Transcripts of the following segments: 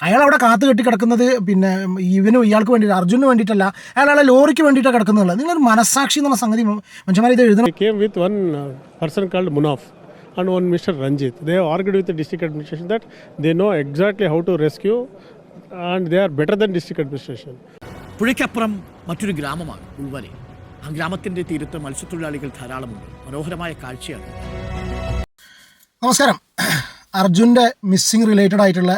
അയാൾ അവിടെ കാത്തു കെട്ടി കിടക്കുന്നത് പിന്നെ ഇവനും ഇയാൾക്ക് വേണ്ടിയിട്ട് അർജുനന് വേണ്ടിയിട്ടല്ല അയാൾ അയാളെ ലോറിക്ക് വേണ്ടിയിട്ടാണ് കിടക്കുന്നത് നിങ്ങൾ മനസാക്ഷി എന്നുള്ള സംഗതി മനുഷ്യന്മാർ ഇത് എഴുതണം one uh, and one Mr. Ranjit. They have argued with the district administration that they know exactly how to rescue and they are better than district administration. പുഴയ്ക്കപ്പുറം മറ്റൊരു ഗ്രാമമാണ് ഉൾവരെ ആ ഗ്രാമത്തിന്റെ തീരത്ത് മത്സ്യത്തൊഴിലാളികൾ ധാരാളമുണ്ട് മനോഹരമായ കാഴ്ചയാണ് നമസ്കാരം അർജുന്റെ മിസ്സിംഗ് റിലേറ്റഡ് ആയിട്ടുള്ള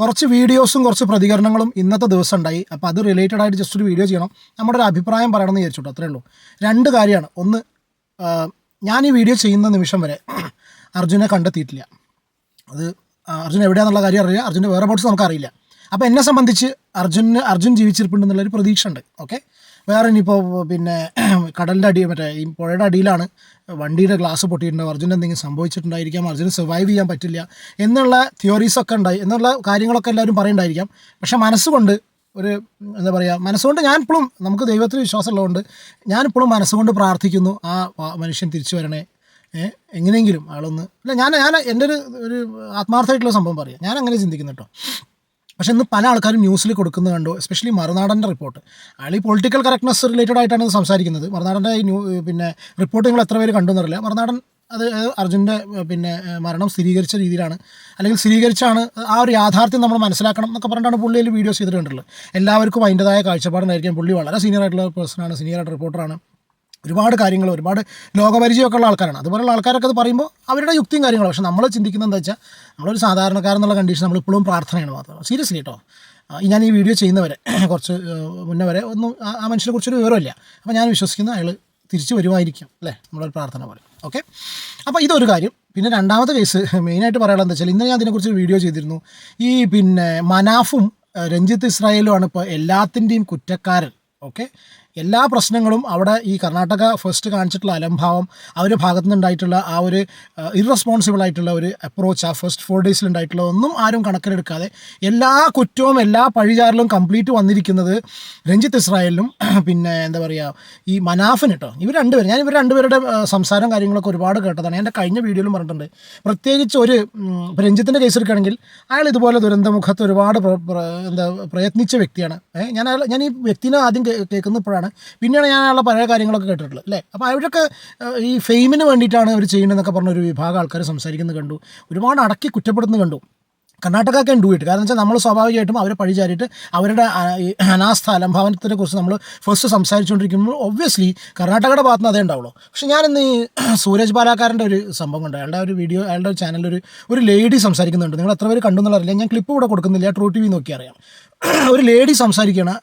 കുറച്ച് വീഡിയോസും കുറച്ച് പ്രതികരണങ്ങളും ഇന്നത്തെ ദിവസം ഉണ്ടായി അപ്പോൾ അത് റിലേറ്റഡ് ആയിട്ട് ജസ്റ്റ് ഒരു വീഡിയോ ചെയ്യണം. നമ്മുടെ ഒരു അഭിപ്രായം പറയണമെന്ന് വിചാരിച്ചോട്ടോ അത്രേ ഉള്ളൂ. രണ്ട് കാര്യമാണ്. ഒന്ന് ഞാൻ ഈ വീഡിയോ ചെയ്യുന്ന നിമിഷം വരെ അർജുനെ കണ്ടെത്തിയിട്ടില്ല. അത് അർജുൻ എവിടെയാണെന്നുള്ള കാര്യം അറിയില്ല അർജുന്റെ വേറെ ബോട്ട്സ് നമുക്കറിയില്ല. അപ്പോൾ എന്നെ സംബന്ധിച്ച് അർജുന് അർജുൻ ജീവിച്ചിരിപ്പുണ്ടെന്നുള്ളൊരു പ്രതീക്ഷ ഉണ്ട് ഓക്കെ വേറെ ഇനിയിപ്പോൾ പിന്നെ കടലിന്റെ അടി മറ്റേ ഈ പുഴയുടെ അടിയിലാണ് വണ്ടിയുടെ ഗ്ലാസ് പൊട്ടിയിട്ടുണ്ടാവും അർജുൻ എന്തെങ്കിലും സംഭവിച്ചിട്ടുണ്ടായിരിക്കാം. അർജുന് സർവൈവ് ചെയ്യാൻ പറ്റില്ല എന്നുള്ള തിയോറീസൊക്കെ ഉണ്ടായി. എന്നുള്ള കാര്യങ്ങളൊക്കെ എല്ലാവരും പറയുണ്ടായിരിക്കാം. പക്ഷെ മനസ്സുകൊണ്ട് ഒരു എന്താ പറയുക മനസ്സുകൊണ്ട് ഞാൻ ഇപ്പോഴും നമുക്ക് ദൈവത്തിൽ വിശ്വാസമുള്ളതുകൊണ്ട് ഞാനിപ്പോഴും മനസ്സുകൊണ്ട് പ്രാർത്ഥിക്കുന്നു. ആ മനുഷ്യൻ തിരിച്ചു വരണേ. എങ്ങനെയെങ്കിലും ആളൊന്ന് അല്ല ഞാൻ ഞാൻ എന്റെ ഒരു ഒരു ആത്മാർത്ഥമായിട്ടുള്ള സംഭവം പറയാം. ഞാൻ അങ്ങനെ ചിന്തിക്കുന്നു കേട്ടോ. പക്ഷേ ഇന്ന് പല ആൾക്കാരും ന്യൂസിൽ കൊടുക്കുന്നത് കണ്ടു എസ്പെഷ്യലി മറുനാടന്റെ റിപ്പോർട്ട് അയാൾ ഈ പൊളിറ്റിക്കൽ കറക്റ്റ്നസ് റിലേറ്റഡ് ആയിട്ടാണ് സംസാരിക്കുന്നത്. മറുനാടന്റെ ഈ ന്യൂ പിന്നെ റിപ്പോർട്ട് നിങ്ങൾ എത്ര പേര് കണ്ടു എന്നറിയില്ല മറുനാടൻ അത് അർജുന്റെ പിന്നെ മരണം സ്ഥിരീകരിച്ച രീതിയിലാണ്. അല്ലെങ്കിൽ സ്ഥിരീകരിച്ചാണ് ആ ഒരു യാഥാർത്ഥ്യം നമ്മൾ മനസ്സിലാക്കണം എന്നൊക്കെ പറഞ്ഞിട്ടാണ് പുള്ളിയിൽ വീഡിയോസ് ചെയ്തിട്ടുള്ളത്. എല്ലാവർക്കും അതിന്റെതായ കാഴ്ചപ്പാടുണ്ടായിരിക്കും. പുള്ളി വളരെ സീനിയർ ആയിട്ടുള്ള പേഴ്സണാണ് സീനിയർ ആയിട്ട് റിപ്പോർട്ടറാണ് ഒരുപാട് കാര്യങ്ങൾ ഒരുപാട് ലോകപരിചയമൊക്കെ ഉള്ള ആൾക്കാരാണ്. അതുപോലുള്ള ആൾക്കാരൊക്കെ അത് പറയുമ്പോൾ അവരുടെ യുക്തിയും കാര്യങ്ങളും. പക്ഷേ നമ്മൾ ചിന്തിക്കുന്നത് എന്താ വെച്ചാൽ നമ്മളൊരു സാധാരണക്കാരെന്നുള്ള കണ്ടീഷൻ നമ്മൾ ഇപ്പോഴും പ്രാർത്ഥനയാണ് മാത്രം. സീരിയസ്ലി കേട്ടോ ഞാൻ ഈ വീഡിയോ ചെയ്യുന്നവരെ കുറച്ച് മുന്നേ വരെ ഒന്നും ആ- മനുഷ്യനെ കുറിച്ചൊരു വിവരമില്ല. അപ്പോൾ ഞാൻ വിശ്വസിക്കുന്ന അയാൾ തിരിച്ചു വരുമായിരിക്കും അല്ലേ? നമ്മളൊരു പ്രാർത്ഥന പോലെ. ഓക്കെ അപ്പോൾ ഇതൊരു കാര്യം. പിന്നെ രണ്ടാമത്തെ കേസ് മെയിനായിട്ട് പറയാനുള്ളത് എന്താ വെച്ചാൽ ഇന്ന് ഞാൻ അതിനെക്കുറിച്ച് വീഡിയോ ചെയ്തിരുന്നു. ഈ പിന്നെ മനാഫും രഞ്ജിത്ത് ഇസ്രായേലുമാണ് ഇപ്പോൾ എല്ലാത്തിന്റെയും കുറ്റക്കാരൻ. ഓക്കെ എല്ലാ പ്രശ്നങ്ങളും അവിടെ ഈ കർണാടക ഫസ്റ്റ് കാണിച്ചിട്ടുള്ള അലംഭാവം അവരുടെ ഭാഗത്തു നിന്നുണ്ടായിട്ടുള്ള ആ ഒരു ഇറസ്പോൺസിബിൾ ആയിട്ടുള്ള ഒരു അപ്രോച്ച് ആ ഫസ്റ്റ് ഫോർ ഡേയ്സിൽ ഉണ്ടായിട്ടുള്ള ഒന്നും ആരും കണക്കിലെടുക്കാതെ എല്ലാ കുറ്റവും എല്ലാ പഴിചാറിലും കംപ്ലീറ്റ് വന്നിരിക്കുന്നത് രഞ്ജിത്ത് ഇസ്രായേലിനും പിന്നെ എന്താ പറയുക ഈ മനാഫിന് കേട്ടോ ഇവർ രണ്ടുപേരും ഞാൻ ഇവർ രണ്ടുപേരുടെ സംസാരം കാര്യങ്ങളൊക്കെ ഒരുപാട് കേട്ടതാണ്. എന്റെ കഴിഞ്ഞ വീഡിയോയിലും പറഞ്ഞിട്ടുണ്ട്. പ്രത്യേകിച്ച് ഒരു രഞ്ജിത്തിന്റെ കേസ് എടുക്കുകയാണെങ്കിൽ അയാൾ ഇതുപോലെ ദുരന്തമുഖത്ത് ഒരുപാട് എന്താ പ്രയത്നിച്ച വ്യക്തിയാണ്. ഞാൻ ഞാൻ ഈ വ്യക്തിനെ ആദ്യം കേ- കേൾക്കുന്നപ്പോഴാണ് പിന്നെയാണ് ഞാൻ അയാളുടെ പഴയ കാര്യങ്ങളൊക്കെ കേട്ടിട്ടുള്ളത് അല്ലേ? അപ്പോൾ അവരൊക്കെ ഈ ഫെയിമിന് വേണ്ടിയിട്ടാണ് അവർ ചെയ്യുന്നതെന്നൊക്കെ പറഞ്ഞ ഒരു വിഭാഗം ആൾക്കാർ സംസാരിക്കുന്നത് കണ്ടു. ഒരുപാട് അടക്കി കുറ്റപ്പെടുന്നത് കണ്ടു. കർണാടക ക്യാൻ ഡു ഇറ്റ് കാരണം വെച്ചാൽ നമ്മൾ സ്വാഭാവികമായിട്ടും അവരെ പഴിചാരിയിട്ട് അവരുടെ അനാസ്ഥ അലംഭാവനത്തിനെ കുറിച്ച് നമ്മൾ ഫസ്റ്റ് സംസാരിച്ചുകൊണ്ടിരിക്കുമ്പോൾ ഒബ്വിയസ്ലി കർണാടകയുടെ ഭാഗത്ത് നിന്ന് അതേ ഉണ്ടാവുള്ളൂ. പക്ഷെ ഞാനിന്ന് ഈ സൂരജ് ബാലാക്കാരന്റെ ഒരു സംഭവം കണ്ടു. അയാളുടെ ഒരു വീഡിയോ അയാളുടെ ചാനലിൽ ഒരു ഒരു ലേഡി സംസാരിക്കുന്നുണ്ട്. നിങ്ങൾ എത്ര പേര് കണ്ടു എന്നുള്ളറിയില്ല ഞാൻ ക്ലിപ്പ് ഇവിടെ കൊടുക്കുന്നില്ല. ട്രൂ ടി വി നോക്കി അറിയാം. ഒരു ലേഡി സംസാരിക്കുകയാണ്.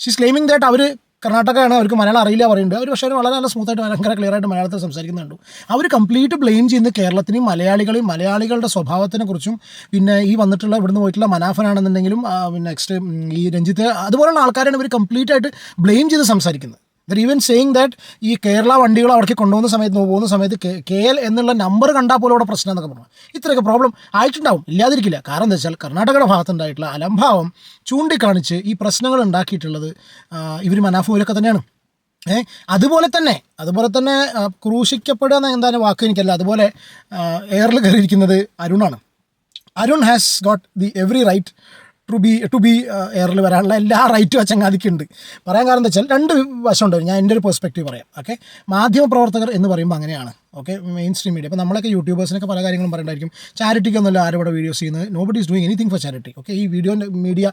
ഷീസ് ക്ലെയിമിംഗ് ദാറ്റ് അവർ കർണാടകയാണ് അവർക്ക് മലയാളം അറിയില്ല പറയുന്നുണ്ട്. അവർ പക്ഷേ വളരെ നല്ല സ്മൂത്തായിട്ട് ഭയങ്കര ക്ലിയർ ആയിട്ട് മലയാളത്തിൽ സംസാരിക്കുന്നുണ്ട്. അവർ കംപ്ലീറ്റ് ബ്ലെയിം ചെയ്യുന്നത് കേരളത്തിനെയും മലയാളികളെയും മലയാളികളുടെ സ്വഭാവത്തിനെ കുറിച്ചും പിന്നെ ഈ വന്നിട്ടുള്ള ഇവിടുന്ന് പോയിട്ടുള്ള മനാഫനാണെന്നുണ്ടെങ്കിലും പിന്നെ നെക്സ്റ്റ് ഈ രഞ്ജിത്ത് അതുപോലുള്ള ആൾക്കാരാണ് ഇവർ കംപ്ലീറ്റ് ആയിട്ട് ബ്ലെയിം ചെയ്ത് സംസാരിക്കുന്നത്. ദർ ഈവൻ സെയിങ് ദാറ്റ് ഈ കേരള വണ്ടികൾ അവിടേക്ക് കൊണ്ടുപോകുന്ന സമയത്ത് പോകുന്ന സമയത്ത് കെ- എൽ എന്നുള്ള നമ്പർ കണ്ടാൽ പോലും അവിടെ പ്രശ്നം എന്നൊക്കെ പറഞ്ഞു. ഇത്രയൊക്കെ പ്രോബ്ലം ആയിട്ടുണ്ടാവും. ഇല്ലാതിരിക്കില്ല. കാരണം എന്താ വെച്ചാൽ കർണാടകയുടെ ഭാഗത്തുണ്ടായിട്ടുള്ള അലംഭാവം ചൂണ്ടിക്കാണിച്ച് ഈ പ്രശ്നങ്ങൾ ഉണ്ടാക്കിയിട്ടുള്ളത് ഇവർ മനാഫൂരൊക്കെ തന്നെയാണ്. ഏ അതുപോലെ തന്നെ അതുപോലെ തന്നെ ക്രൂശിക്കപ്പെടുക എന്ന എന്താണ് വാക്ക് എനിക്കല്ല അതുപോലെ എയറിൽ കയറിയിരിക്കുന്നത് അരുണാണ്. Arun has got the every right to be to be എയറിൽ വരാനുള്ള എല്ലാ റൈറ്റും ആ ചങ്ങാതിക്കുണ്ട് പറയാൻ കാരണം എന്താ വെച്ചാൽ രണ്ട് വശമുണ്ട്. ഞാൻ എന്റെ ഒരു പെർസ്പെക്റ്റീവ് പറയാം. ഓക്കെ മാധ്യമപ്രവർത്തകർ എന്ന് പറയുമ്പോൾ അങ്ങനെയാണ്. ഓക്കെ മെയിൻ സ്ട്രീം മീഡിയ അപ്പോൾ നമ്മളൊക്കെ യൂട്യൂബേഴ്സിനൊക്കെ പല കാര്യങ്ങളും പറയണ്ടായിരിക്കും ചാരിറ്റിക്കൊന്നുമല്ല ആരും ഇവിടെ വീഡിയോസ് ചെയ്യുന്നത്. Nobody is doing anything for charity okay ഈ വീഡിയോ മീഡിയ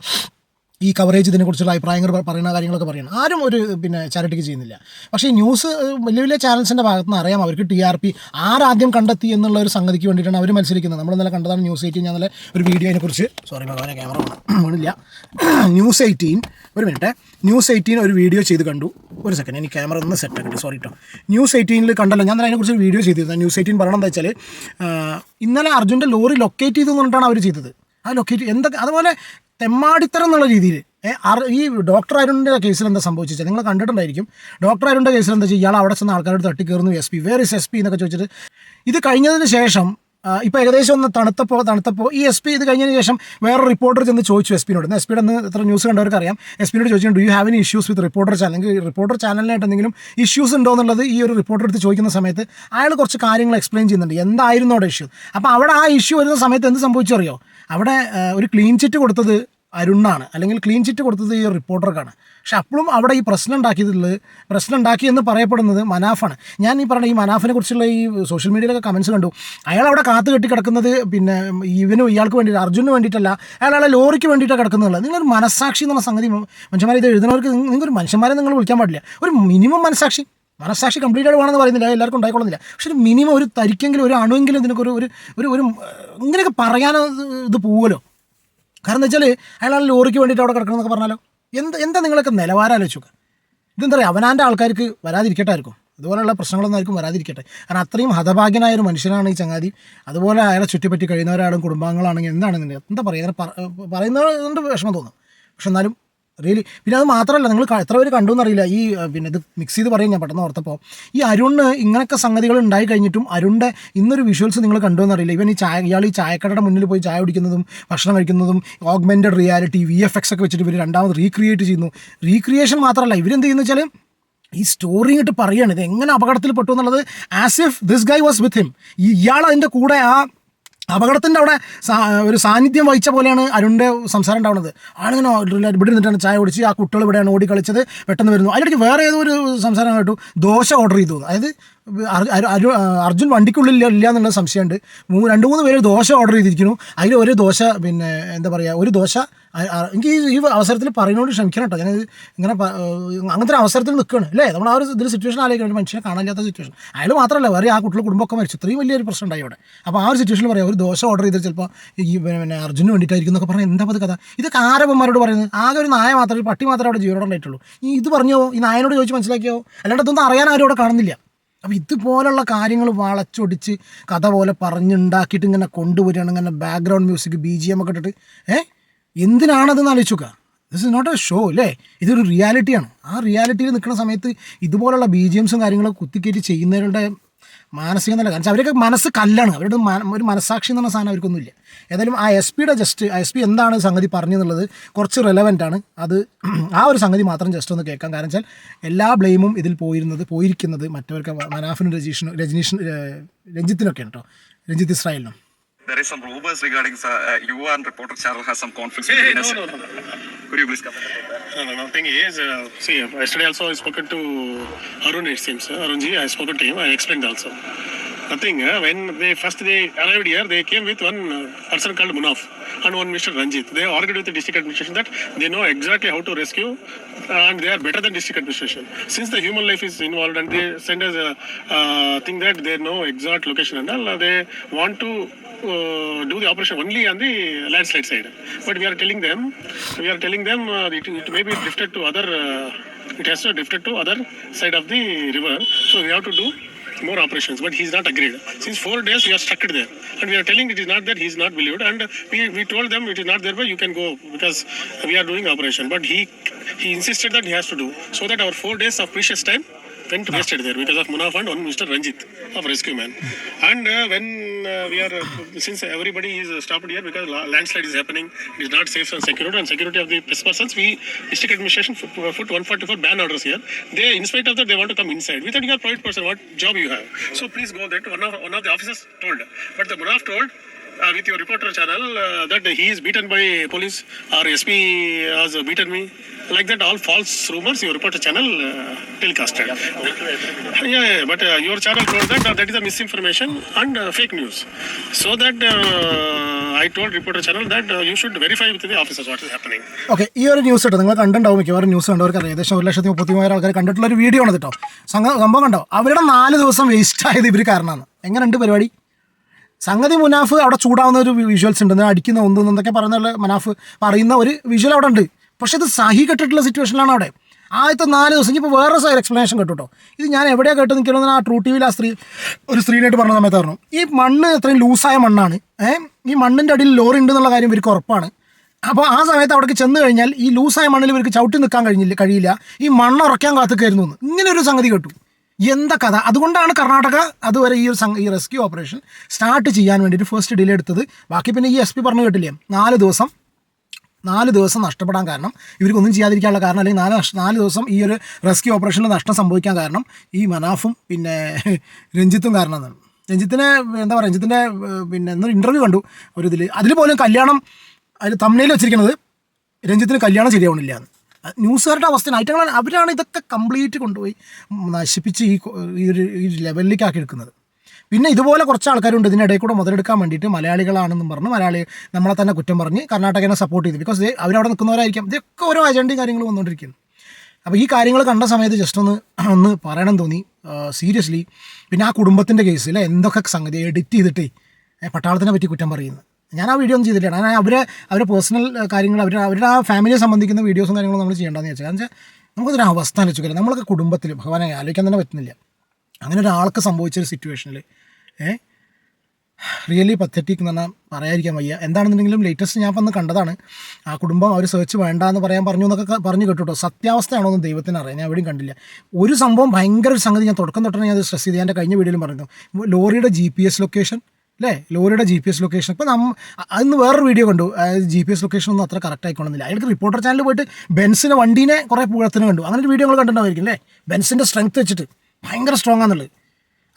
ഈ കവറേജ് ഇതിനെക്കുറിച്ചുള്ള അഭിപ്രായങ്ങൾ പറയുന്ന കാര്യങ്ങളൊക്കെ പറയണം. ആരും ഒരു പിന്നെ ചാരിറ്റിക്ക് ചെയ്യുന്നില്ല. പക്ഷേ ഈ ന്യൂസ് വലിയ വലിയ ചാനൽസിന്റെ ഭാഗത്ത് നിന്ന് അറിയാം അവർക്ക് ടി ആർ പി ആരാദ്യം കണ്ടെത്തി എന്നുള്ള ഒരു സംഗതിക്ക് വേണ്ടിയിട്ടാണ് അവർ മത്സരിക്കുന്നത്. നമ്മൾ ഇന്നലെ കണ്ടതാണ് ന്യൂസ് എയ്റ്റീൻ ഞാൻ ഒരു വീഡിയോ അതിനെക്കുറിച്ച് സോറി ഭഗവാനെ ക്യാമറ വേണില്ല. ന്യൂസ് എയ്റ്റീൻ ഒരു മിനിറ്റ് ന്യൂസ് എയ്റ്റീൻ ഒരു വീഡിയോ ചെയ്ത് കണ്ടു. ഒരു സെക്കൻഡ് എനിക്ക് ക്യാമറ ഒന്ന് സെറ്റ് ആക്കിയിട്ട് സോറി കേട്ടോ ന്യൂസ് എയ്റ്റീനിൽ കണ്ടല്ലോ. ഞാൻ അതിനെക്കുറിച്ച് ഒരു വീഡിയോ ചെയ്തിരുന്നു ന്യൂസ് എയ്റ്റീൻ പറയണം എന്താ വെച്ചാൽ ഇന്നലെ അർജുന്റെ ലോറി ലൊക്കേറ്റ് ചെയ്തു എന്ന് പറഞ്ഞിട്ടാണ് അവർ ചെയ്തത്. ആ ലൊക്കേറ്റ് എന്തൊക്കെ അതുപോലെ തെമ്മാടിത്തരം എന്നുള്ള രീതിയിൽ. ഈ ഡോക്ടർ അരുണിന്റെ കേസിൽ എന്താ സംഭവിച്ചത് നിങ്ങൾ കണ്ടിട്ടുണ്ടായിരിക്കും. ഡോക്ടർ അരുണിന്റെ കേസിൽ എന്താ വെച്ചാൽ ഇയാൾ അവിടെ ചെന്ന ആൾക്കാരോട് തട്ടിക്കയറുന്നു SP P where is S P എന്നൊക്കെ ചോദിച്ചിട്ട് ഇത് കഴിഞ്ഞതിന് ശേഷം ഇപ്പോൾ ഏകദേശം ഒന്ന് തണുത്തപ്പോൾ തണുത്തപ്പോൾ ഈ എസ് പി ഇത് കഴിഞ്ഞതിന് ശേഷം വേറെ റിപ്പോർട്ടർ ചെന്ന് ചോദിച്ചു എസ് പിന്നോട് എസ് പിയുടെ അന്ന് ഇത്ര ന്യൂസ് കണ്ടവർക്ക് അറിയാം. എസ് പിന്നോട് ചോദിച്ചു do you have any issues with reporter channel അല്ലെങ്കിൽ റിപ്പോർട്ടർ ചാനലിനായിട്ട് എന്തെങ്കിലും ഇഷ്യൂസ് ഉണ്ടോ എന്നുള്ളത് ഈ ഒരു റിപ്പോർട്ടർ എടുത്ത് ചോദിക്കുന്ന സമയത്ത് അയാൾ കുറച്ച് കാര്യങ്ങൾ എക്സ്പ്ലെയിൻ ചെയ്യുന്നുണ്ട്. എന്തായിരുന്നു അവിടെ ഇഷ്യൂ അപ്പോൾ അവിടെ ആ ഇഷ്യൂ വരുന്ന സമയത്ത് എന്ത് സംഭവിച്ചറിയോ? അവിടെ ഒരു ക്ലീൻ ചിറ്റ് കൊടുത്തത് അരുണാണ്. അല്ലെങ്കിൽ ക്ലീൻ ചിറ്റ് കൊടുത്തത് ഈ റിപ്പോർട്ടർക്കാണ് പക്ഷെ അപ്പോഴും അവിടെ ഈ പ്രശ്നം ഉണ്ടാക്കിയതിൽ പ്രശ്നം ഉണ്ടാക്കി എന്ന് പറയപ്പെടുന്നത് മനാഫാണ്. ഞാൻ ഈ പറഞ്ഞ ഈ മനാഫിനെ കുറിച്ചുള്ള ഈ സോഷ്യൽ മീഡിയയിലൊക്കെ കമൻസ് കണ്ടു. അയാൾ അവിടെ കാത്തു കെട്ടി കിടക്കുന്നത് പിന്നെ ഇവനും ഇയാൾക്ക് വേണ്ടിയിട്ട് അർജുനന് വേണ്ടിയിട്ടല്ല അയാൾ അയാളെ ലോറിക്ക് വേണ്ടിയിട്ടാണ് കിടക്കുന്നുള്ളത് നിങ്ങളൊരു മനസ്സാക്ഷി എന്നുള്ള സംഗതി മനുഷ്യന്മാരെ ഇത് എഴുതുന്നവർക്ക് നിങ്ങൾക്കൊരു മനുഷ്യന്മാരെ നിങ്ങൾ വിളിക്കാൻ പാടില്ല. ഒരു മിനിമം മനസ്സാക്ഷി മനസ്സാക്ഷി കംപ്ലീറ്റ് ആയിട്ട് വേണമെന്ന് പറയുന്നില്ല എല്ലാവർക്കും ഉണ്ടായിക്കൊള്ളുന്നില്ല. പക്ഷെ ഒരു മിനിമം ഒരു തരിക്കെങ്കിലും ഒരു അണുവെങ്കിലും ഇതിനൊക്കെ ഒരു ഒരു ഒരു ഇങ്ങനെയൊക്കെ പറയാനോ ഇത് പോവുമല്ലോ. കാരണം എന്താ വെച്ചാൽ അയാൾ ലോറിക്ക് വേണ്ടിയിട്ട് അവിടെ കിടക്കണമെന്നൊക്കെ പറഞ്ഞാലോ? എന്ത് എന്താ നിങ്ങളൊക്കെ നിലവാരം ആലോചിക്കുക ഇതെന്താ പറയുക അവനാന്റെ ആൾക്കാർക്ക് വരാതിരിക്കട്ടായിരിക്കും. അതുപോലെയുള്ള പ്രശ്നങ്ങളൊന്നും ആയിരിക്കും വരാതിരിക്കട്ടെ. കാരണം അത്രയും ഹതഭാഗ്യനായ ഒരു മനുഷ്യനാണ് ഈ ചങ്ങാതി. അതുപോലെ അയാളെ ചുറ്റിപ്പറ്റി കഴിയുന്നവരാളും കുടുംബാംഗങ്ങളാണെങ്കിൽ എന്താണെന്നുണ്ടെങ്കിൽ എന്താ പറയുക? പറയുന്നതുകൊണ്ട് വിഷമം തോന്നും? പക്ഷെ എന്നാലും റിയലി പിന്നെ അത് മാത്രമല്ല നിങ്ങൾ എത്ര പേര് കണ്ടു എന്നറിയില്ല ഈ പിന്നെ ഇത് മിക്സ് ചെയ്ത് പറയും ഞാൻ പെട്ടെന്ന് ഓർത്തപ്പോൾ ഈ അരുണ് ഇങ്ങനെയൊക്കെ സംഗതികൾ ഉണ്ടായി കഴിഞ്ഞിട്ടും അരുണിന്റെ ഇന്നൊരു വിഷ്വൽസ് നിങ്ങൾ കണ്ടു എന്നറിയില്ല ഇവൻ ഈ ചായ ഇയാൾ ഈ ചായക്കടയുടെ മുന്നിൽ പോയി ചായ കുടിക്കുന്നതും ഭക്ഷണം കഴിക്കുന്നതും augmented reality V F X ഒക്കെ വെച്ചിട്ട് ഇവർ രണ്ടാമത് റീക്രിയേറ്റ് ചെയ്യുന്നു. റീക്രിയേഷൻ മാത്രമല്ല ഇവരെന്ത് ചെയ്യുന്നു വെച്ചാൽ ഈ സ്റ്റോറി ഇട്ട് പറയുകയാണ് ഇത് എങ്ങനെ അപകടത്തിൽ പെട്ടു എന്നുള്ളത് as if this guy was with him ഇയാൾ അതിന്റെ കൂടെ ആ അപകടത്തിന്റെ അവിടെ ഒരു സാന്നിധ്യം വഹിച്ച പോലെയാണ് അരുണിന്റെ സംസാരം ഉണ്ടാവുന്നത്. ആളിങ്ങനെ ഇവിടെ നിന്നിട്ടാണ് ചായ കുടിച്ച് ആ കുട്ടികൾ ഇവിടെയാണ് ഓടി കളിച്ചത് പെട്ടെന്ന് വരുന്നു. അതിനിടയ്ക്ക് വേറെ ഏതോ ഒരു സംസാരം കേട്ടു. ദോശ ഓർഡർ ചെയ്തു. അതായത് അർജുൻ വണ്ടിക്കുള്ളിൽ ഇല്ല എന്നുള്ള സംശയമുണ്ട്. രണ്ട് മൂന്ന് പേര് ദോശ ഓർഡർ ചെയ്തിരിക്കുന്നു. അതിൽ ഒരു ദോശ പിന്നെ എന്താ പറയുക ഒരു ദോശ എനിക്ക് ഈ അവസരത്തിൽ പറയുന്നതുകൊണ്ട് ക്ഷമിക്കണം കേട്ടോ ഞാൻ ഇങ്ങനെ അങ്ങനത്തെ ഒരു അവസരത്തിൽ നിൽക്കുകയാണ് അല്ലേ? നമ്മൾ ആ ഒരു ഇതിൽ സിറ്റുവേഷൻ ആലോചിക്കണം ഒരു മനുഷ്യനെ കാണാനില്ലാത്ത സിറ്റുവേഷൻ അയാൾ മാത്രമല്ല വേറെ ആ കുട്ടികൾ കുടുംബമൊക്കെ മരിച്ചു. ഇത്രയും വലിയൊരു പ്രശ്നം ഉണ്ടായി അവിടെ. അപ്പോൾ ആ ഒരു സിറ്റുവേഷനിൽ പറയാം ഒരു ദോശ ഓർഡർ ചെയ്തിട്ട് ചിലപ്പോൾ ഈ പിന്നെ അർജുന് വേണ്ടിയിട്ടായിരിക്കും എന്നൊക്കെ പറഞ്ഞാൽ എന്താ പത് കഥ? ഇതൊക്കെ ആരപ്പന്മാരോട് പറയുന്നത്? ആകെ ഒരു നായ മാത്രമേ ഒരു പട്ടി മാത്രമേ അവിടെ ജീവനോടെ ഉണ്ടായിട്ടുള്ളൂ. ഈ ഇത് പറഞ്ഞോ? ഈ നായനോട് ചോദിച്ച് മനസ്സിലാക്കിയോ? അല്ലാണ്ട് ഇതൊന്നും അറിയാൻ ആരും അവിടെ കാണുന്നില്ല. അപ്പോൾ ഇതുപോലുള്ള കാര്യങ്ങൾ വളച്ചൊടിച്ച് കഥ പോലെ പറഞ്ഞുണ്ടാക്കിയിട്ട് ഇങ്ങനെ കൊണ്ടുവരികയാണ്. ഇങ്ങനെ background music B G M ഒക്കെ ഇട്ടിട്ട്. ഏ? എന്തിനാണതെന്ന് ആലോചിക്കുക this is not a show അല്ലേ? ഇതൊരു റിയാലിറ്റിയാണ് ആ റിയാലിറ്റിയിൽ നിൽക്കുന്ന സമയത്ത് ഇതുപോലുള്ള ബി ജി എംസും കാര്യങ്ങളൊക്കെ കുത്തിക്കയറ്റി ചെയ്യുന്നവരുടെ മാനസിക നില. കാരണം അവരൊക്കെ മനസ്സ് കല്ലാണ്. അവരുടെ ഒരു മനസ്സാക്ഷി എന്ന് പറഞ്ഞ സാധനം അവർക്കൊന്നുമില്ല. ഏതായാലും ആ എസ് പിയുടെ ജസ്റ്റ് എസ് പി എന്താണ് സംഗതി പറഞ്ഞെന്നുള്ളത് കുറച്ച് റെലവന്റ് ആണ്. അത് ആ ഒരു സംഗതി മാത്രം ജസ്റ്റ് ഒന്ന് കേൾക്കാം. കാരണം വെച്ചാൽ എല്ലാ ബ്ലെയിമും ഇതിൽ പോയിരുന്നത് പോയിരിക്കുന്നത് മറ്റവർക്ക് മനാഫിനും രജീഷിനും രജനീഷിനും രഞ്ജിത്തിനൊക്കെയാണ് കേട്ടോ Ranjith ഇസ്രായേലിനും. There is some rumors regarding uh, uh, you and reporter channel has some conflicts between us. no, no, no. Could you please come? No, no, no. Thing is, uh, see, yesterday also I spoken to Arun, it seems. Uh, Arunji, I spoken to him. I explained also. Nothing. Uh, when they first they arrived here, they came with one uh, person called Munaf and one Mr. Ranjit. They argued with the district administration that they know exactly how to rescue and they are better than district administration. Since the human life is involved and they send us a uh, thing that they know exact location and all, uh, they want to uh, do the operation only on the landslide side. But we are telling them, we are telling them uh, it, it may be drifted to other, uh, it has to drifted to other side of the river. So we have to do more operations. But he's not agreed. Since four days we are stuck there, and we are telling it is not there. He's not believed, and we, we told them it is not there, but you can go because we are doing operation. But he he insisted that he has to do so that our four days of precious time went wasted there because of Munaf and one Mr. Ranjit of Rescue Man. And uh, when uh, we are, uh, since everybody is uh, stopped here because la- landslide is happening, it is not safe and security and security of the persons, we, district administration put, uh, put 144 ban orders here. They, in spite of that, they want to come inside. We thought you are a private person, what job you have? So please go there. One of, one of the officers told. But the Munaf told, uh, with your reporter channel uh, that he is beaten by police or SP has beaten me. Like that, all false rumors your reporter channel uh, telecasted. Yeah, yeah, but uh, your channel told that uh, that is a misinformation and uh, fake news. So that uh, I told reporter channel that uh, you should verify with the officers what is happening. okay ഈ ഒരു news കേട്ടോ നിങ്ങൾ കണ്ടിട്ടുണ്ടാവും മിക്കവാറും news കണ്ടവർക്ക് അറിയാം ഏകദേശം ഒരു ലക്ഷത്തി മുപ്പത്തി മൂവായിരം ആൾക്കാർ കണ്ടിട്ടുള്ള ഒരു വീഡിയോ ആണ് കേട്ടോ സംഭവം കണ്ടോ അവരുടെ നാല് ദിവസം വേസ്റ്റ് ആയത് ഇവർ കാരണമാണ് എങ്ങനെയുണ്ട് പരിപാടി സംഗതി മുനാഫ് അവിടെ ചൂടാവുന്ന ഒരു വിഷ്വൽസ് ഉണ്ട് അടിക്കുന്ന ഒന്ന് എന്നൊക്കെ പറയുന്ന മനാഫ് പറയുന്ന ഒരു വിഷ്വൽ അവിടെ ഉണ്ട് പക്ഷെ ഇത് സഹി കെട്ടിട്ടുള്ള സിറ്റുവേഷനിലാണ് അവിടെ ആദ്യത്തെ നാല് ദിവസം ഇനിയിപ്പോൾ വേറെ സൈഡ് എക്സ്പ്ലനേഷൻ കേട്ടോ ഇത് ഞാൻ എവിടെയാണ് കേട്ട് നിൽക്കണമെന്ന് ആ ട്രൂ ടി വിയിൽ ആ സ്ത്രീ ഒരു സ്ത്രീനായിട്ട് പറഞ്ഞ സമയത്ത് പറഞ്ഞു. ഈ മണ്ണ് അത്രയും ലൂസായ മണ്ണാണ്. ഏഹ് ഈ മണ്ണിന്റെ അടിയിൽ ലോറി ഉണ്ട് എന്നുള്ള കാര്യം ഇവർക്ക് ഉറപ്പാണ്. അപ്പോൾ ആ സമയത്ത് അവിടേക്ക് ചെന്ന് കഴിഞ്ഞാൽ ഈ ലൂസായ മണ്ണിൽ ഇവർക്ക് ചവിട്ടി നിൽക്കാൻ കഴിഞ്ഞില്ല കഴിയില്ല. ഈ മണ്ണ് ഉറക്കാൻ കാത്തുക്കായിരുന്നു എന്ന്. ഇങ്ങനെ ഒരു സംഗതി കേട്ടു. എന്താ കഥ? അതുകൊണ്ടാണ് കർണാടക അതുവരെ ഈ ഒരു സംഘ ഈ റെസ്ക്യൂ ഓപ്പറേഷൻ സ്റ്റാർട്ട് ചെയ്യാൻ വേണ്ടിയിട്ട് ഫസ്റ്റ് ഡിലേ എടുത്തത്. ബാക്കി പിന്നെ ഈ എസ് പി പറഞ്ഞു കേട്ടില്ലേ? നാല് ദിവസം നാല് ദിവസം നഷ്ടപ്പെടാൻ കാരണം ഇവർക്കൊന്നും ചെയ്യാതിരിക്കാനുള്ള കാരണം അല്ലെങ്കിൽ നാല് നാല് ദിവസം ഈ ഒരു റെസ്ക്യൂ ഓപ്പറേഷനിൽ നഷ്ടം സംഭവിക്കാൻ കാരണം ഈ മനാഫും പിന്നെ രഞ്ജിത്തും കാരണമെന്നാണ് രഞ്ജിത്തിനെ എന്താ പറയുക രഞ്ജിത്തിന്റെ പിന്നെ എന്നൊരു ഇന്റർവ്യൂ കണ്ടു ഒരു ഇതിൽ അതിൽ പോലും കല്യാണം അതിൽ തമ്മിൽ വെച്ചിരിക്കുന്നത് രഞ്ജിത്തിന് കല്യാണം ശരിയാവണില്ല എന്ന്. ന്യൂസുകാരുടെ അവസ്ഥ ഐറ്റങ്ങളാണ് അവരാണ് ഇതൊക്കെ കംപ്ലീറ്റ് കൊണ്ടുപോയി നശിപ്പിച്ച് ഈ ഒരു ഈ ലെവലിലേക്ക് ആക്കി എടുക്കുന്നത്. പിന്നെ ഇതുപോലെ കുറച്ച് ആൾക്കാരുണ്ട് ഇതിനിടയിൽ കൂടെ മുതലെടുക്കാൻ വേണ്ടിയിട്ട് മലയാളികളാണെന്നും പറഞ്ഞു. മലയാളി നമ്മളെ തന്നെ കുറ്റം പറഞ്ഞ് കർണാടകനെ സപ്പോർട്ട് ചെയ്തു. ബിക്കോസ് അവരവിടെ നിൽക്കുന്നവരായിരിക്കും. ഇതൊക്കെ ഓരോ അജണ്ടയും കാര്യങ്ങളും വന്നുകൊണ്ടിരിക്കുന്നു. അപ്പോൾ ഈ കാര്യങ്ങൾ കണ്ട സമയത്ത് ജസ്റ്റ് ഒന്ന് ഒന്ന് പറയണം തോന്നി. സീരിയസ്ലി പിന്നെ ആ കുടുംബത്തിന്റെ കേസിൽ എന്തൊക്കെ സംഗതി എഡിറ്റ് ചെയ്തിട്ടേ പട്ടാളത്തിനെ പറ്റി കുറ്റം പറയുന്നു. ഞാൻ ആ വീഡിയോ ഒന്നും ചെയ്തിട്ടില്ല. ഞാൻ അവരെ അവരെ പേഴ്സണൽ കാര്യങ്ങൾ അവരുടെ അവരുടെ ആ ഫാമിലിയെ സംബന്ധിക്കുന്ന വീഡിയോസും കാര്യങ്ങളും നമ്മൾ ചെയ്യേണ്ടതെന്ന് വെച്ചാൽ വെച്ചാൽ നമുക്കൊരു അവസ്ഥ വെച്ചാൽ നമ്മളൊക്കെ കുടുംബത്തിൽ ഭഗവാനെ ആലോചിക്കാൻ തന്നെ പറ്റുന്നില്ല. അങ്ങനെ ഒരാൾക്ക് സംഭവിച്ചൊരു സിറ്റുവേഷനിൽ ഏ? റിയലി പത്തറ്റിക് എന്ന് പറഞ്ഞാൽ പറയാതിരിക്കാൻ വയ്യ. എന്താണെന്നുണ്ടെങ്കിലും ലേറ്റസ്റ്റ് ഞാൻ വന്ന് കണ്ടതാണ്. ആ കുടുംബം അവർ സെർച്ച് വേണ്ട എന്ന് പറയാൻ പറഞ്ഞു എന്നൊക്കെ പറഞ്ഞു കേട്ടോ സത്യാവസ്ഥയാണോ എന്ന് ദൈവത്തിന് അറിയാം. ഞാൻ എവിടെയും കണ്ടില്ല. ഒരു സംഭവം ഭയങ്കര ഒരു സംഗതി ഞാൻ തുടക്കം തൊട്ടാണ് ഞാൻ സ്ട്രെസ് ചെയ്ത്. എന്റെ കഴിഞ്ഞ വീഡിയോയിലും പറഞ്ഞു ലോറിയുടെ ജി പി എസ് ലൊക്കേഷൻ അല്ലേ ലോറിയുടെ ജി പി എസ് ലൊക്കേഷൻ ഇപ്പം നമ്മ അന്ന് വേറൊരു വീഡിയോ കണ്ടു. ജി പി എസ് ലൊക്കേഷൻ ഒന്നും അത്ര കറക്റ്റ് ആയിക്കൊള്ളുന്നില്ല. അയാൾക്ക് റിപ്പോർട്ടർ ചാനലിൽ പോയിട്ട് ബെൻസിന്റെ വണ്ടീനെ കുറേ പൂഴത്തിന് കണ്ടു. അങ്ങനെ ഒരു വീഡിയോ നിങ്ങൾ കണ്ടിട്ടുണ്ടായിരിക്കും അല്ലേ ബെൻസിന്റെ സ്ട്രെങ്ത് വെച്ചിട്ട്. ഭയങ്കര സ്ട്രോങ് ആണെന്നുള്ളത്.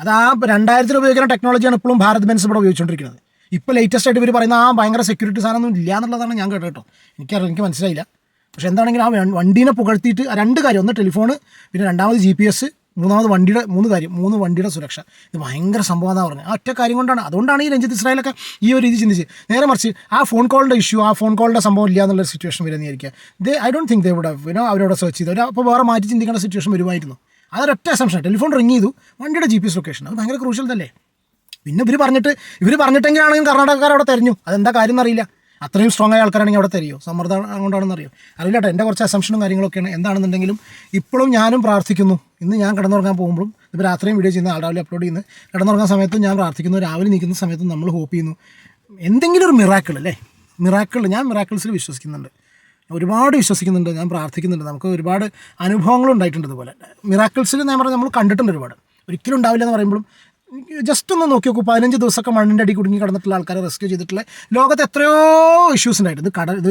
അത് ആ രണ്ടായിരത്തിൽ ഉപയോഗിക്കുന്ന ടെക്നോളജിയാണ് ഇപ്പോഴും ഭാരത് ബെൻസ് ഇവിടെ ഉപയോഗിച്ചുകൊണ്ടിരിക്കുന്നത്. ഇപ്പോൾ ലേറ്റസ്റ്റ് ആയിട്ട് ഇവർ പറയുന്ന ആ ഭയങ്കര സെക്യൂരിറ്റി സാധനമൊന്നും ഇല്ല എന്നുള്ളതാണ് ഞാൻ കേട്ടോ കേട്ടോ. എനിക്കറിയാം എനിക്ക് മനസ്സിലായില്ല. പക്ഷേ എന്താണെങ്കിലും ആ വണ്ടീനെ പുകഴ്ത്തിയിട്ട് രണ്ട് കാര്യം ഒന്ന് ടെലിഫോൺ പിന്നെ രണ്ടാമത് ജി പി എസ് മൂന്നാമത് വണ്ടിയുടെ മൂന്ന് കാര്യം മൂന്ന് വണ്ടിയുടെ സുരക്ഷ. ഇത് ഭയങ്കര സംഭവമാണെന്ന് പറഞ്ഞത്. ആ ഒറ്റ കാര്യം കൊണ്ടാണ്. അതുകൊണ്ടാണ് ഈ രഞ്ജിത്ത് ഇസ്രായേലൊക്കെ ഈ ഒരു രീതി ചിന്തിച്ച് നേരെ മറിച്ച് ആ ഫോൺ കോളിന്റെ ഇഷ്യൂ ആ ഫോൺ കോളിന്റെ സംഭവം ഇല്ല എന്നുള്ള സിറ്റുവേഷൻ വരുന്നതായിരിക്കുക ദേ ഐ ഡോണ്ട് തിങ്ക് ദേ ഇവിടെ വിനോ അവരോട് സെർച്ച് ചെയ്ത്. അപ്പോൾ വേറെ മാറ്റി ചിന്തിക്കേണ്ട സിറ്റുവേഷൻ വരുമായിരുന്നു. അതൊരൊറ്റ അസംഷൻ ടെലിഫോൺ റിങ് ചെയ്തു. വണ്ടിയുടെ ജി പി എസ് ലൊക്കേഷൻ അത് ഭയങ്കര ക്രൂഷ്യൽ തന്നെ പിന്നെ ഇവർ പറഞ്ഞിട്ട് ഇവർ പറഞ്ഞിട്ടെങ്കിലാണെങ്കിൽ കർണാടകക്കാർ അവിടെ തെരഞ്ഞു. അതെന്താ കാര്യം എന്നറിയില്ല. അത്രയും സ്ട്രോങ് ആയ ആൾക്കാരാണെങ്കിൽ അവിടെ തരുമോ സമ്മർദ്ദം കൊണ്ടാണെന്ന് അറിയോ അറിയില്ല കേട്ടോ എന്റെ കുറച്ച് അസംഷനും കാര്യങ്ങളൊക്കെയാണ്. എന്താണെന്നുണ്ടെങ്കിലും ഇപ്പോഴും ഞാനും പ്രാർത്ഥിക്കുന്നു. ഇന്ന് ഞാൻ കിടന്നുറങ്ങാൻ പോകുമ്പോഴും ഇപ്പോൾ രാത്രിയും വീഡിയോ ചെയ്യുന്ന രാവിലെ അപ്ലോഡ് ചെയ്യുന്നു കിടന്നുറങ്ങാൻ സമയത്തും ഞാൻ പ്രാർത്ഥിക്കുന്നു. രാവിലെ നിൽക്കുന്ന സമയത്തും നമ്മൾ ഹോപ്പ് ചെയ്യുന്നു. എന്തെങ്കിലും ഒരു മിറാക്കിൾ അല്ലേ? മിറാക്കിൾ ഞാൻ മിറാക്കിൾസിൽ വിശ്വസിക്കുന്നുണ്ട്. ഒരുപാട് വിശ്വസിക്കുന്നുണ്ട് ഞാൻ പ്രാർത്ഥിക്കുന്നുണ്ട്. നമുക്ക് ഒരുപാട് അനുഭവങ്ങൾ ഉണ്ടായിട്ടുണ്ട് ഇതുപോലെ. മിറാക്കിൾസിൽ ഞാൻ പറഞ്ഞാൽ നമ്മൾ കണ്ടിട്ടുണ്ട് ഒരുപാട്. ഒരിക്കലും ഉണ്ടാവില്ല എന്ന് പറയുമ്പോഴും ജസ്റ്റ് ഒന്ന് നോക്കി നോക്കൂ പതിനഞ്ച് ദിവസമൊക്കെ മണ്ണിന്റെ അടി കുടുങ്ങി കിടന്നിട്ടുള്ള ആൾക്കാരെ റെസ്ക്യൂ ചെയ്തിട്ടുള്ള ലോകത്ത് എത്രയോ ഇഷ്യൂസ് ഉണ്ടായിട്ട് ഇത് കട ഇത്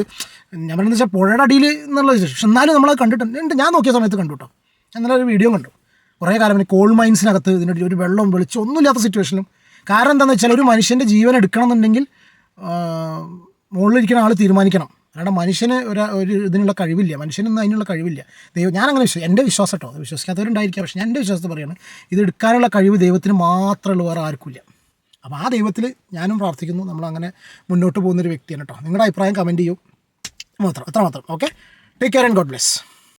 ഞാൻ പറയുന്നത് വെച്ചാൽ പുഴയുടെ അടിയിൽ എന്നുള്ള പക്ഷെ എന്നാലും നമ്മളത് കണ്ടിട്ടുണ്ട്. ഞാൻ നോക്കിയ സമയത്ത് കണ്ടു കേട്ടോ ഒരു വീഡിയോ കണ്ടു. കുറേ കാലം കോൾ മൈൻസിനകത്ത് ഇതിന്റെ ഒരു വെള്ളവും വെളിച്ചം ഒന്നുമില്ലാത്ത സിറ്റുവേഷനും കാരണം എന്താണെന്ന് വെച്ചാൽ ഒരു മനുഷ്യന്റെ ജീവൻ എടുക്കണം എന്നുണ്ടെങ്കിൽ മുകളിലിരിക്കുന്ന ആൾ തീരുമാനിക്കണം. അല്ലാണ്ട് മനുഷ്യന് ഒരു ഒരു ഇതിനുള്ള കഴിവില്ല. മനുഷ്യനൊന്നും അതിനുള്ള കഴിവില്ല. ദൈവം ഞാനങ്ങനെ വിശ്വസിക്കും എന്റെ വിശ്വാസം കേട്ടോ വിശ്വസിക്കാത്തവരുണ്ടായിരിക്കാം. പക്ഷേ ഞാൻ എന്റെ വിശ്വാസത്തിൽ പറയുകയാണ് ഇത് എടുക്കാനുള്ള കഴിവ് ദൈവത്തിന് മാത്രമേ ഉള്ളൂ വേറെ ആർക്കുമില്ല. അപ്പോൾ ആ ദൈവത്തിൽ ഞാനും പ്രാർത്ഥിക്കുന്നു. നമ്മളങ്ങനെ മുന്നോട്ട് പോകുന്നൊരു വ്യക്തിയാണ് കേട്ടോ. നിങ്ങളുടെ അഭിപ്രായം കമന്റ് ചെയ്യൂ. മാത്രം അത്ര മാത്രം okay take care and God bless